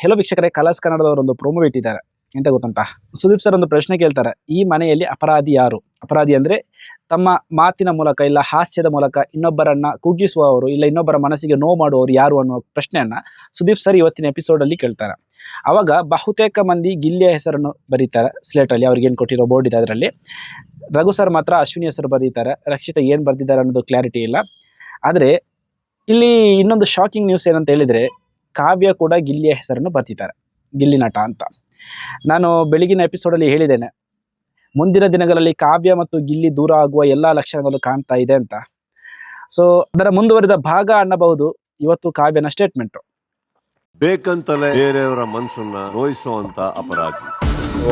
Hello ವೀಕ್ಷಕರೇ, colours ಕನ್ನಡದವರು ಒಂದು promo ಇಟ್ಟಿದ್ದಾರೆ. ಎಂತ ಗೊತ್ತುಂಟಾ? ಸುದೀಪ್ ಸರ್ ಒಂದು ಪ್ರಶ್ನೆ ಕೇಳ್ತಾರೆ. ಈ ಮನೆಯಲ್ಲಿ ಅಪರಾಧಿ ಯಾರು? ಅಪರಾಧಿ ಅಂದ್ರೆ ತಮ್ಮ ಮಾತಿನ ಮೂಲಕ ಇಲ್ಲ ಹಾಸ್ಯದ ಮೂಲಕ ಇನ್ನೊಬ್ಬರನ್ನ ಕುಗ್ಗಿಸುವವರು ಇಲ್ಲ ಇನ್ನೊಬ್ಬರ ಮನಸ್ಸಿಗೆ ನೋವು ಮಾಡುವವರು ಯಾರು ಅನ್ನೋ ಪ್ರಶ್ನೆಯನ್ನ ಸುದೀಪ್ ಸರ್ ಇವತ್ತಿನ ಎಪಿಸೋಡ್ ಅಲ್ಲಿ ಕೇಳ್ತಾರೆ. ಅವಾಗ ಬಹುತೇಕ ಮಂದಿ ಗಿಲ್ಲಿಯ ಹೆಸರನ್ನು ಬರೀತಾರೆ. ಸ್ಲೇಟ್ ಅಲ್ಲಿ ಅವ್ರಿಗೆ ಏನು ಕೊಟ್ಟಿರೋ ಬೋರ್ಡ್ ಇದೆ ಅದರಲ್ಲಿ. ರಘು ಸರ್ ಮಾತ್ರ ಅಶ್ವಿನಿ ಹೆಸರು ಬರೀತಾರೆ. ರಕ್ಷಿತ ಏನು ಬರ್ದಿದ್ದಾರೆ ಅನ್ನೋದು ಕ್ಲಾರಿಟಿ ಇಲ್ಲ. ಆದರೆ ಇಲ್ಲಿ ಇನ್ನೊಂದು ಶಾಕಿಂಗ್ ನ್ಯೂಸ್ ಏನಂತ ಹೇಳಿದ್ರೆ ಕಾವ್ಯ ಕೂಡ ಗಿಲ್ಲಿಯ ಹೆಸರನ್ನು ಬರ್ತಿದ್ದಾರೆ ಗಿಲ್ಲಿ ನಟ ಅಂತ. ನಾನು ಬೆಳಗಿನ ಎಪಿಸೋಡಲ್ಲಿ ಹೇಳಿದ್ದೇನೆ, ಮುಂದಿನ ದಿನಗಳಲ್ಲಿ ಕಾವ್ಯ ಮತ್ತು ಗಿಲ್ಲಿ ದೂರ ಆಗುವ ಎಲ್ಲ ಲಕ್ಷಣಗಳು ಕಾಣ್ತಾ ಇದೆ ಅಂತ. ಸೊ ಅದರ ಮುಂದುವರಿದ ಭಾಗ ಅನ್ನಬಹುದು ಇವತ್ತು ಕಾವ್ಯನ ಸ್ಟೇಟ್ಮೆಂಟು ಬೇಕಂತಲೇ ಬೇರೆಯವರ ಮನಸ್ಸನ್ನ ನೋಯಿಸುವಂತ ಅಪರಾಧಿ.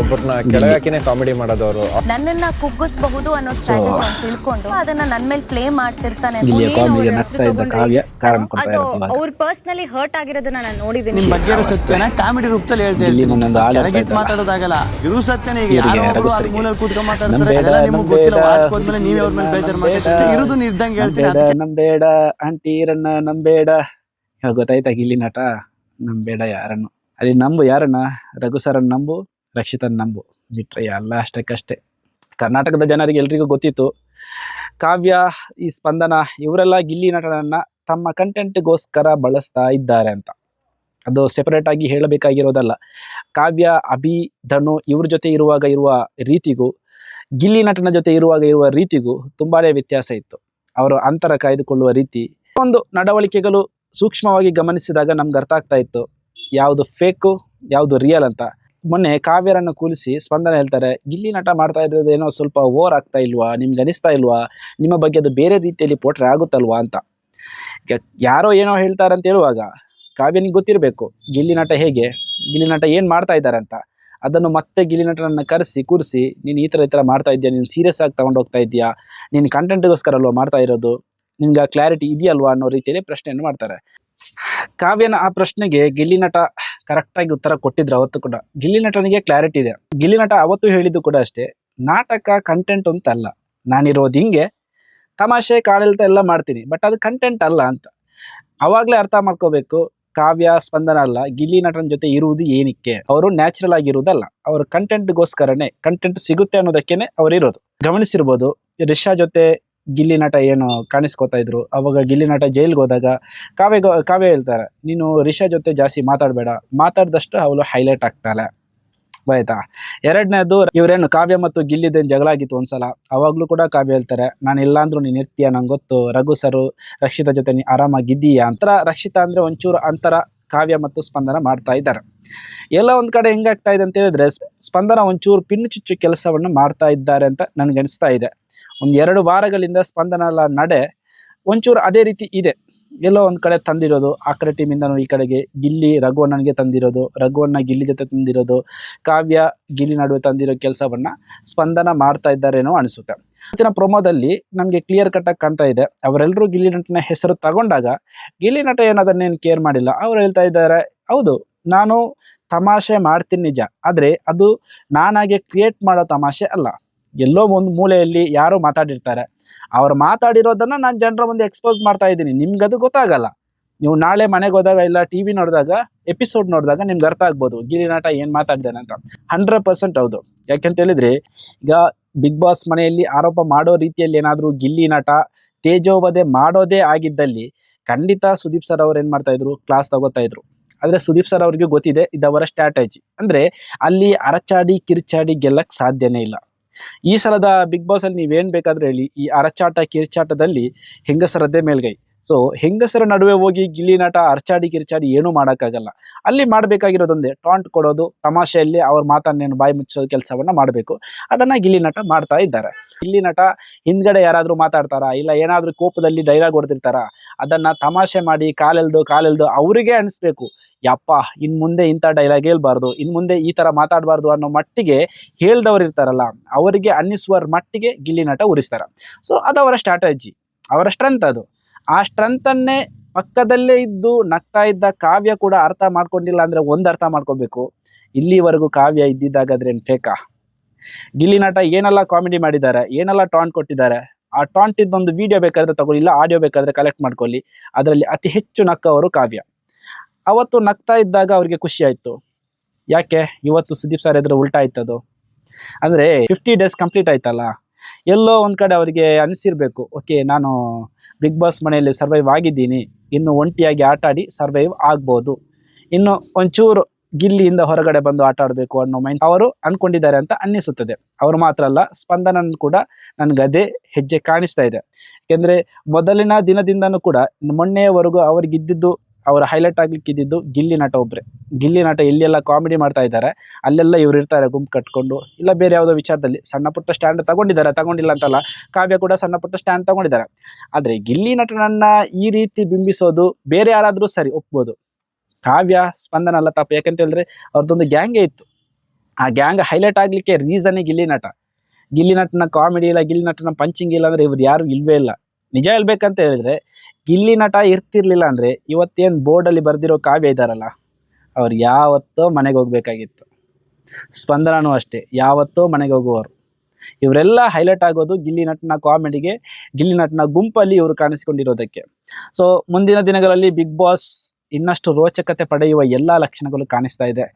ಒಬ್ಬರನ್ನ ಕೆಳಗಾಕಿನೇ ಕಾಮಿಡಿ ಮಾಡೋದವರು. ನನ್ನನ್ನ ಕುಗ್ಗಿಸಬಹುದು ಅನ್ನೋ ಸ್ಟ್ರಾಟಜಿ ಅವ್ನು ತಿಳ್ಕೊಂಡು ಅದನ್ನ ನನ್ ಮೇಲೆ ಪ್ಲೇ ಮಾಡ್ತಿರ್ತಾನೆ. ಅಂತ. ಕಾಮಿಡಿ ನಗ್ತಾ ಇದ್ದ ಕಾವ್ಯ ಕಾರಣ ಕೊಡ್ತಾ. ಅವ್ರ ಪರ್ಸನಲಿ ಹರ್ಟ್ ಆಗಿರೋದನ್ನ ನಾನು ನೋಡಿದ್ದೀನಿ. ನಿಮ್ ಬಗ್ಗೆ ಸತ್ಯನ ಕಾಮಿಡಿ ರೂಪದಲ್ಲಿ ಹೇಳ್ತಾ ಇಲ್ಲಿ ಇರ್ತೀನಿ. ಒಂದೊಂದು ಹಾಡು ಕೆಳಗಿಟ್ಟು ಹೇಳ್ತಾ ಮಾತಾಡೋದಾಗಲ್ಲ. ಇರು ಸತ್ಯನೇ ಈಗ. ಯಾರೋ ಒಬ್ರು ಅಲ್ಲಿ ಮೂಲೆಯಲ್ಲಿ ಕೂತ್ಕೊಂಡು ಮಾತಾಡ್ತಾರೆ ನಂಬೇಡ, ಅದೆಲ್ಲ ನಿಮ್ಗೆ ಗೊತ್ತಿಲ್ಲ. ನಂಬೇಡ, ವಾಚ್ ಹೋದ್ಮೇಲೆ ನೀವೇ ಅವ್ರ ಮೇಲೆ ಬೇಜಾರು ಮಾಡ್ತೀರಿ ಇರೋದು ನಿರ್ದಂಗೆ ಹೇಳ್ತೀನಿ. ನಂಬೇಡ ಆಂಟಿ ಆಂಟೀರನ್ನ ನಂಬೇಡ ಇವಾಗ ಗೊತ್ತಾಯ್ತಾ ಇಲ್ಲಿ ನಟ ನಂಬೇಡ ಯಾರನ್ನು? ಅಲ್ಲಿ ನಂಬು ಯಾರನ್ನ ರಘು ಸರನ್ನ ನಂಬು. ರಕ್ಷಿತನ್ ನಂಬು. ಬಿಟ್ರೆ ಎಲ್ಲ ಅಷ್ಟಕ್ಕಷ್ಟೇ. ಕರ್ನಾಟಕದ ಜನರಿಗೆ ಎಲ್ರಿಗೂ ಗೊತ್ತಿತ್ತು, ಕಾವ್ಯ ಈ ಸ್ಪಂದನ ಇವರೆಲ್ಲ ಗಿಲ್ಲಿ ನಟನನ್ನ ತಮ್ಮ ಕಂಟೆಂಟ್ಗೋಸ್ಕರ ಬಳಸ್ತಾ ಇದ್ದಾರೆ ಅಂತ. ಅದು ಸೆಪರೇಟ್ ಆಗಿ ಹೇಳಬೇಕಾಗಿರೋದಲ್ಲ. ಕಾವ್ಯ, ಅಭಿ, ಧನು ಇವ್ರ ಜೊತೆ ಇರುವಾಗ ಇರುವ ರೀತಿಗೂ, ಗಿಲ್ಲಿ ನಟನ ಜೊತೆ ಇರುವಾಗ ಇರುವ ರೀತಿಗೂ ತುಂಬಾನೇ ವ್ಯತ್ಯಾಸ ಇತ್ತು. ಅವರು ಅಂತರ ಕಾಯ್ದುಕೊಳ್ಳುವ ರೀತಿ. ಒಂದು ನಡವಳಿಕೆಗಳು ಸೂಕ್ಷ್ಮವಾಗಿ ಗಮನಿಸಿದಾಗ ನಮ್ಗೆ ಅರ್ಥ ಆಗ್ತಾ ಇತ್ತು, ಯಾವುದು ಫೇಕು ಯಾವುದು ರಿಯಲ್ ಅಂತ. ಮೊನ್ನೆ ಕಾವ್ಯರನ್ನು ಕೂಲಿಸಿ ಸ್ಪಂದನ ಹೇಳ್ತಾರೆ ಗಿಲ್ಲಿ ನಟ ಮಾಡ್ತಾ ಇರೋದು ಏನೋ ಸ್ವಲ್ಪ ಓವರ್ ಆಗ್ತಾ ಇಲ್ವಾ? ನಿಮ್ಗೆ ಅನಿಸ್ತಾ ಇಲ್ವಾ? ನಿಮ್ಮ ಬಗ್ಗೆ ಅದು ಬೇರೆ ರೀತಿಯಲ್ಲಿ ಪೋಟ್ರೆ ಆಗುತ್ತಲ್ವಾ? ಅಂತ. ಈಗ ಯಾರೋ ಏನೋ ಹೇಳ್ತಾರೆ ಅಂತ ಹೇಳುವಾಗ ಕಾವ್ಯನಿಗೆ ಗೊತ್ತಿರಬೇಕು, ಗಿಲ್ಲಿ ನಟ ಹೇಗೆ? ಗಿಲ್ಲಿ ನಟ ಏನು ಮಾಡ್ತಾ ಇದ್ದಾರೆ ಅಂತ. ಅದನ್ನು ಮತ್ತೆ ಗಿಲ್ಲಿ ನಟನನ್ನು ಕರೆಸಿ, ಕೂರಿಸಿ, ನೀನು ಈ ಥರ ಈ ಥರ ಮಾಡ್ತಾ ಇದೆಯಾ ನೀನು ಸೀರಿಯಸ್ ಆಗಿ ತಗೊಂಡು ಹೋಗ್ತಾ ಇದೆಯಾ ನೀನು ಕಂಟೆಂಟ್ಗೋಸ್ಕರ ಅಲ್ವಾ ಮಾಡ್ತಾ ಇರೋದು? ನಿನ್ಗೆ ಆ ಕ್ಲಾರಿಟಿ ಇದೆಯಲ್ವಾ? ಅನ್ನೋ ರೀತಿಯಲ್ಲಿ ಪ್ರಶ್ನೆಯನ್ನು ಮಾಡ್ತಾರೆ. ಕಾವ್ಯನ ಆ ಪ್ರಶ್ನೆಗೆ ಗಿಲ್ಲಿ ನಟ ಕರೆಕ್ಟಾಗಿ ಉತ್ತರ ಕೊಟ್ಟಿದ್ರು ಅವತ್ತು ಕೂಡ. ಗಿಲ್ಲಿ ನಟನಿಗೆ ಕ್ಲಾರಿಟಿ ಇದೆ. ಗಿಲ್ಲಿ ನಟ ಅವತ್ತು ಹೇಳಿದ್ದು ಕೂಡ ಅಷ್ಟೇ, ನಾಟಕ ಕಂಟೆಂಟ್ ಅಂತ ಅಲ್ಲ. ನಾನಿರೋದು ಹಿಂಗೆ, ತಮಾಷೆ ಕಾಡಳಿತ ಎಲ್ಲ ಮಾಡ್ತೀನಿ ಬಟ್ ಅದು ಕಂಟೆಂಟ್ ಅಲ್ಲ ಅಂತ. ಅವಾಗಲೇ ಅರ್ಥ ಮಾಡ್ಕೋಬೇಕು, ಕಾವ್ಯ, ಸ್ಪಂದನ ಅಲ್ಲ, ಗಿಲ್ಲಿ ನಟನ ಜೊತೆ ಇರುವುದು ಏನಕ್ಕೆ? ಅವರು ನ್ಯಾಚುರಲ್ ಆಗಿರುವುದಲ್ಲ. ಅವರು ಕಂಟೆಂಟ್ಗೋಸ್ಕರನೇ ಕಂಟೆಂಟ್ ಸಿಗುತ್ತೆ ಅನ್ನೋದಕ್ಕೇನೆ ಅವರಿರೋದು ಗಮನಿಸಿರ್ಬೋದು, ರಿಷಾ ಜೊತೆ ಗಿಲ್ಲಿ ನಟ ಏನು ಕಾಣಿಸ್ಕೋತಾ ಇದ್ರು. ಅವಾಗ ಗಿಲ್ಲಿ ನಟ ಜೈಲ್ಗೆ ಹೋದಾಗ ಕಾವ್ಯ ಕಾವ್ಯ ಹೇಳ್ತಾರೆ, ನೀನು ರಿಷಾ ಜೊತೆ ಜಾಸ್ತಿ ಮಾತಾಡಬೇಡ, ಮಾತಾಡ್ದಷ್ಟು ಅವಳು ಹೈಲೈಟ್ ಆಗ್ತಾಳೆ. ಆಯ್ತಾ? ಎರಡನೇದು, ಇವರೇನು ಕಾವ್ಯ ಮತ್ತು ಗಿಲ್ಲಿದೇನು ಜಗಳ ಆಗಿತ್ತು ಒಂದ್ಸಲ? ಅವಾಗ್ಲೂ ಕೂಡ ಕಾವ್ಯ ಹೇಳ್ತಾರೆ, ನಾನು ಇಲ್ಲಾಂದ್ರೂ ನೀನು ಇರ್ತೀಯ, ನಂಗೆ ಗೊತ್ತು, ರಘು ಸರು ರಕ್ಷಿತಾ ಜೊತೆ ನೀ ಆರಾಮಾಗಿದ್ದೀಯಾ ಅಂತರ, ರಕ್ಷಿತಾ ಅಂದರೆ ಒಂಚೂರು ಅಂತರ ಕಾವ್ಯ ಮತ್ತು ಸ್ಪಂದನ ಮಾಡ್ತಾ ಇದ್ದಾರೆ. ಎಲ್ಲ ಒಂದ್ ಕಡೆ ಹೆಂಗಾಗ್ತಾ ಇದೆ ಅಂತ ಹೇಳಿದ್ರೆ ಸ್ಪಂದನ ಒಂಚೂರು ಪಿನ್ನು ಚುಚ್ಚು ಕೆಲಸವನ್ನು ಮಾಡ್ತಾ ಇದ್ದಾರೆ ಅಂತ ನನಗೆ ಅನಿಸ್ತಾ ಇದೆ. ಒಂದ್ ಎರಡು ವಾರಗಳಿಂದ ಸ್ಪಂದನಲ ನಡೆ ಒಂಚೂರು ಅದೇ ರೀತಿ ಇದೆ. ಎಲ್ಲೋ ಒಂದು ಕಡೆ ತಂದಿರೋದು ಆ ಕಡೆ ಟೀಮಿಂದನೂ ಈ ಕಡೆಗೆ ಗಿಲ್ಲಿ ರಘುವಣ್ಣನಿಗೆ ತಂದಿರೋದು, ರಘುವಣ್ಣ ಗಿಲ್ಲಿ ಜೊತೆ ತಂದಿರೋದು, ಕಾವ್ಯ ಗಿಲ್ಲಿ ನಡುವೆ ತಂದಿರೋ ಕೆಲಸವನ್ನ ಸ್ಪಂದನ ಮಾಡ್ತಾ ಇದ್ದಾರೇನೋ ಅನಿಸುತ್ತೆ. ಇವತ್ತಿನ ಪ್ರೊಮೋದಲ್ಲಿ ನಮಗೆ ಕ್ಲಿಯರ್ ಕಟ್ ಆಗಿ ಕಾಣ್ತಾ ಇದೆ. ಅವರೆಲ್ಲರೂ ಗಿಲ್ಲಿ ನಟನ ಹೆಸರು ತಗೊಂಡಾಗ ಗಿಲ್ಲಿ ನಟ ಏನು ಅದನ್ನೇನು ಕೇರ್ ಮಾಡಿಲ್ಲ. ಅವ್ರು ಹೇಳ್ತಾ ಇದ್ದಾರೆ, ಹೌದು, ನಾನು ತಮಾಷೆ ಮಾಡ್ತೀನಿ ನಿಜ. ಆದರೆ ಅದು ನಾನಾಗೆ ಕ್ರಿಯೇಟ್ ಮಾಡೋ ತಮಾಷೆ ಅಲ್ಲ. ಎಲ್ಲೋ ಒಂದು ಮೂಲೆಯಲ್ಲಿ ಯಾರೋ ಮಾತಾಡಿರ್ತಾರೆ. ಅವ್ರು ಮಾತಾಡಿರೋದನ್ನ ನಾನು ಜನರ ಮುಂದೆ ಎಕ್ಸ್ಪೋಸ್ ಮಾಡ್ತಾ ಇದ್ದೀನಿ. ಅದು ಗೊತ್ತಾಗಲ್ಲ. ನೀವು ನಾಳೆ ಮನೆಗೆ ಹೋದಾಗ ಇಲ್ಲ ಟಿ ವಿ ನೋಡಿದಾಗ ಎಪಿಸೋಡ್ ನೋಡಿದಾಗ ನಿಮ್ಗೆ ಅರ್ಥ ಆಗ್ಬೋದು. ಗಿರಿನಾಟ ಏನು ಮಾತಾಡಿದ್ದಾನೆ ಅಂತ. ಹಂಡ್ರೆಡ್ ಪರ್ಸೆಂಟ್ ಹೌದು. ಯಾಕೆಂತ ಹೇಳಿದ್ರೆ, ಈಗ ಬಿಗ್ ಬಾಸ್ ಮನೆಯಲ್ಲಿ ಆರೋಪ ಮಾಡೋ ರೀತಿಯಲ್ಲಿ ಏನಾದರೂ ಗಿಲ್ಲಿ ನಟ ತೇಜೋವಧೆ ಮಾಡೋದೇ ಆಗಿದ್ದಲ್ಲಿ ಖಂಡಿತ ಸುದೀಪ್ ಸರ್ ಅವ್ರು ಏನು ಮಾಡ್ತಾ ಇದ್ರು? ಕ್ಲಾಸ್ ತಗೋತಾ ಇದ್ರು. ಆದರೆ ಸುದೀಪ್ ಸರ್ ಅವ್ರಿಗೆ ಗೊತ್ತಿದೆ ಇದವರ ಸ್ಟ್ರಾಟಜಿ ಅಂದರೆ ಅಲ್ಲಿ ಅರಚಾಡಿ, ಕಿರ್ಚಾಡಿ ಗೆಲ್ಲಕ್ಕೆ ಸಾಧ್ಯನೇ ಇಲ್ಲ. ಈ ಸಲದ ಬಿಗ್ ಬಾಸ್ ಅಲ್ಲಿ ನೀವೇನ್ ಬೇಕಾದ್ರೆ ಹೇಳಿ, ಈ ಅರಚಾಟ, ಕಿರ್ಚಾಟದಲ್ಲಿ ಹೆಂಗಸರದ್ದೇ ಮೇಲ್ಗೈ. ಸೊ ಹೆಂಗಸರ ನಡುವೆ ಹೋಗಿ ಗಿಲ್ಲಿ ನಟ, ಅರ್ಚಾಡಿ ಕಿರ್ಚಾಡಿ ಏನೂ ಮಾಡೋಕ್ಕಾಗಲ್ಲ. ಅಲ್ಲಿ ಮಾಡಬೇಕಾಗಿರೋದೊಂದೇ ಟಾಂಟ್ ಕೊಡೋದು, ತಮಾಷೆಯಲ್ಲಿ ಅವ್ರ ಮಾತನ್ನೇನು ಬಾಯಿ ಮುಚ್ಚೋ ಕೆಲಸವನ್ನ ಮಾಡಬೇಕು. ಅದನ್ನ ಗಿಲ್ಲಿ ನಟ ಮಾಡ್ತಾ ಇದ್ದಾರೆ. ಗಿಲ್ಲಿ ನಟ ಹಿಂದ್ಗಡೆ ಯಾರಾದರೂ ಮಾತಾಡ್ತಾರಾ? ಇಲ್ಲ ಏನಾದರೂ ಕೋಪದಲ್ಲಿ ಡೈಲಾಗ್ ಹೊಡೆದಿರ್ತಾರ? ಅದನ್ನ ತಮಾಷೆ ಮಾಡಿ ಕಾಲೆಲ್ದು ಕಾಲೆಲ್ದು ಅವರಿಗೆ ಅನಿಸ್ಬೇಕು. ಯಪ್ಪ ಇನ್ನು ಮುಂದೆ ಇಂಥ ಡೈಲಾಗ್ ಹೇಳ್ಬಾರ್ದು ಇನ್ನು ಮುಂದೆ ಈ ಥರ ಮಾತಾಡಬಾರ್ದು ಅನ್ನೋ ಮಟ್ಟಿಗೆ ಹೇಳ್ದವ್ರು ಇರ್ತಾರಲ್ಲ, ಅವರಿಗೆ ಅನ್ನಿಸುವ ಮಟ್ಟಿಗೆ ಗಿಲ್ಲಿ ನಟ ಉರಿಸ್ತಾರೆ. ಸೊ ಅದು ಅವರ ಸ್ಟ್ರಾಟಜಿ ಅವರ ಸ್ಟ್ರೆಂತ್ ಅದು. ಆ ಸ್ಟ್ರೆಂತನ್ನೇ ಪಕ್ಕದಲ್ಲೇ ಇದ್ದು ನಗ್ತಾ ಇದ್ದ ಕಾವ್ಯ ಕೂಡ ಅರ್ಥ ಮಾಡ್ಕೊಂಡಿಲ್ಲ ಅಂದ್ರೆ ಒಂದು ಅರ್ಥ ಮಾಡ್ಕೋಬೇಕು. ಇಲ್ಲಿವರೆಗೂ ಕಾವ್ಯ ಇದ್ದಿದ್ದಾಗಾದ್ರೆ ಏನು ಫೇಕಾ? ಗಿಲ್ಲಿ ನಟ ಏನೆಲ್ಲ ಕಾಮಿಡಿ ಮಾಡಿದ್ದಾರೆ ಏನೆಲ್ಲ ಟಾಂಟ್ ಕೊಟ್ಟಿದ್ದಾರೆ ಆ ಟಾಂಟ್ ಇದ್ದೊಂದು ವಿಡಿಯೋ ಬೇಕಾದ್ರೆ ತಗೊಳ್ಳಿ, ಇಲ್ಲ ಆಡಿಯೋ ಬೇಕಾದ್ರೆ ಕಲೆಕ್ಟ್ ಮಾಡ್ಕೊಳ್ಳಿ. ಅದರಲ್ಲಿ ಅತಿ ಹೆಚ್ಚು ನಕ್ಕವರು ಕಾವ್ಯ. ಅವತ್ತು ನಗ್ತಾ ಇದ್ದಾಗ ಅವ್ರಿಗೆ ಖುಷಿ ಆಯಿತು. ಯಾಕೆ? ಇವತ್ತು ಸುದೀಪ್ ಸರ್ ಎದುರು ಉಲ್ಟಾ ಆಯ್ತದು. ಅಂದರೆ ಫಿಫ್ಟಿ ಡೇಸ್ ಕಂಪ್ಲೀಟ್ ಆಯ್ತಲ್ಲ? ಎಲ್ಲೋ ಒಂದು ಕಡೆ ಅವರಿಗೆ ಅನಿಸಿರ್ಬೇಕು ಓಕೆ ನಾನು ಬಿಗ್ ಬಾಸ್ ಮನೆಯಲ್ಲಿ ಸರ್ವೈವ್ ಆಗಿದ್ದೀನಿ, ಇನ್ನು ಒಂಟಿಯಾಗಿ ಆಟ ಆಡಿ ಸರ್ವೈವ್ ಆಗ್ಬೋದು. ಇನ್ನು ಒಂಚೂರು ಗಿಲ್ಲಿಯಿಂದ ಹೊರಗಡೆ ಬಂದು ಆಟ ಆಡಬೇಕು ಅನ್ನೋ ಮೈಂಡ್ ಅವರು ಅನ್ಕೊಂಡಿದ್ದಾರೆ ಅಂತ ಅನ್ನಿಸುತ್ತದೆ. ಅವರು ಮಾತ್ರ ಅಲ್ಲ ಸ್ಪಂದನನ್ನು ಕೂಡ ನನಗೆ ಅದೇ ಹೆಜ್ಜೆ ಕಾಣಿಸ್ತಾ ಇದೆ. ಯಾಕೆಂದರೆ ಮೊದಲಿನ ದಿನದಿಂದನೂ ಕೂಡ ಮೊನ್ನೆಯವರೆಗೂ ಅವ್ರಿಗೆ ಇದ್ದಿದ್ದು ಅವರ ಹೈಲೈಟ್ ಆಗ್ಲಿಕ್ಕೆ ಇದ್ದಿದ್ದು ಗಿಲ್ಲಿ ನಟ ಒಬ್ಬರೇ ಗಿಲ್ಲಿ ನಟ ಎಲ್ಲೆಲ್ಲ ಕಾಮಿಡಿ ಮಾಡ್ತಾ ಇದ್ದಾರೆ. ಅಲ್ಲೆಲ್ಲ ಇವ್ರು ಇರ್ತಾರೆ ಗುಂಪು ಕಟ್ಕೊಂಡು. ಇಲ್ಲ ಬೇರೆ ಯಾವುದೋ ವಿಚಾರದಲ್ಲಿ ಸಣ್ಣ ಪುಟ್ಟ ಸ್ಟ್ಯಾಂಡ್ ತಗೊಂಡಿದ್ದಾರೆ. ತಗೊಂಡಿಲ್ಲ ಅಂತಲ್ಲ, ಕಾವ್ಯ ಕೂಡ ಸಣ್ಣ ಪುಟ್ಟ ಸ್ಟ್ಯಾಂಡ್ ತಗೊಂಡಿದ್ದಾರೆ. ಆದರೆ ಗಿಲ್ಲಿ ನಟನನ್ನ ಈ ರೀತಿ ಬಿಂಬಿಸೋದು ಬೇರೆ ಯಾರಾದರೂ ಸರಿ ಒಪ್ಬೋದು. ಕಾವ್ಯ ಸ್ಪಂದನ ಅಲ್ಲ ತಪ್ಪು. ಯಾಕಂತ ಹೇಳಿದ್ರೆ ಅವ್ರದ್ದೊಂದು ಗ್ಯಾಂಗೇ ಇತ್ತು. ಆ ಗ್ಯಾಂಗ್ ಹೈಲೈಟ್ ಆಗಲಿಕ್ಕೆ ರೀಸನೇ ಗಿಲ್ಲಿ ನಟ. ಗಿಲ್ಲಿ ನಟನ ಕಾಮಿಡಿ ಇಲ್ಲ, ಗಿಲ್ಲಿ ನಟನ ಪಂಚಿಂಗ್ ಇಲ್ಲ ಅಂದರೆ ಇವ್ರು ಯಾರು ಇಲ್ವೇ ಇಲ್ಲ. ನಿಜ ಹೇಳ್ಬೇಕಂತ ಹೇಳಿದ್ರೆ, ಗಿಲ್ಲಿ ನಟ ಇರ್ತಿರ್ಲಿಲ್ಲ ಅಂದರೆ ಇವತ್ತೇನು ಬೋರ್ಡಲ್ಲಿ ಬರೆದಿರೋ ಕಾವ್ಯ ಇದ್ದಾರಲ್ಲ ಅವ್ರು ಯಾವತ್ತೋ ಮನೆಗೆ ಹೋಗ್ಬೇಕಾಗಿತ್ತು. ಸ್ಪಂದನೂ ಅಷ್ಟೇ, ಯಾವತ್ತೋ ಮನೆಗೆ ಹೋಗುವವರು. ಇವರೆಲ್ಲ ಹೈಲೈಟ್ ಆಗೋದು ಗಿಲ್ಲಿ ನಟನ ಕಾಮಿಡಿಗೆ ಗಿಲ್ಲಿ ನಟನ ಗುಂಪಲ್ಲಿ ಇವರು ಕಾಣಿಸಿಕೊಂಡಿರೋದಕ್ಕೆ. ಸೊ ಮುಂದಿನ ದಿನಗಳಲ್ಲಿ ಬಿಗ್ ಬಾಸ್ ಇನ್ನಷ್ಟು ರೋಚಕತೆ ಪಡೆಯುವ ಎಲ್ಲ ಲಕ್ಷಣಗಳು ಕಾಣಿಸ್ತಾ ಇದೆ.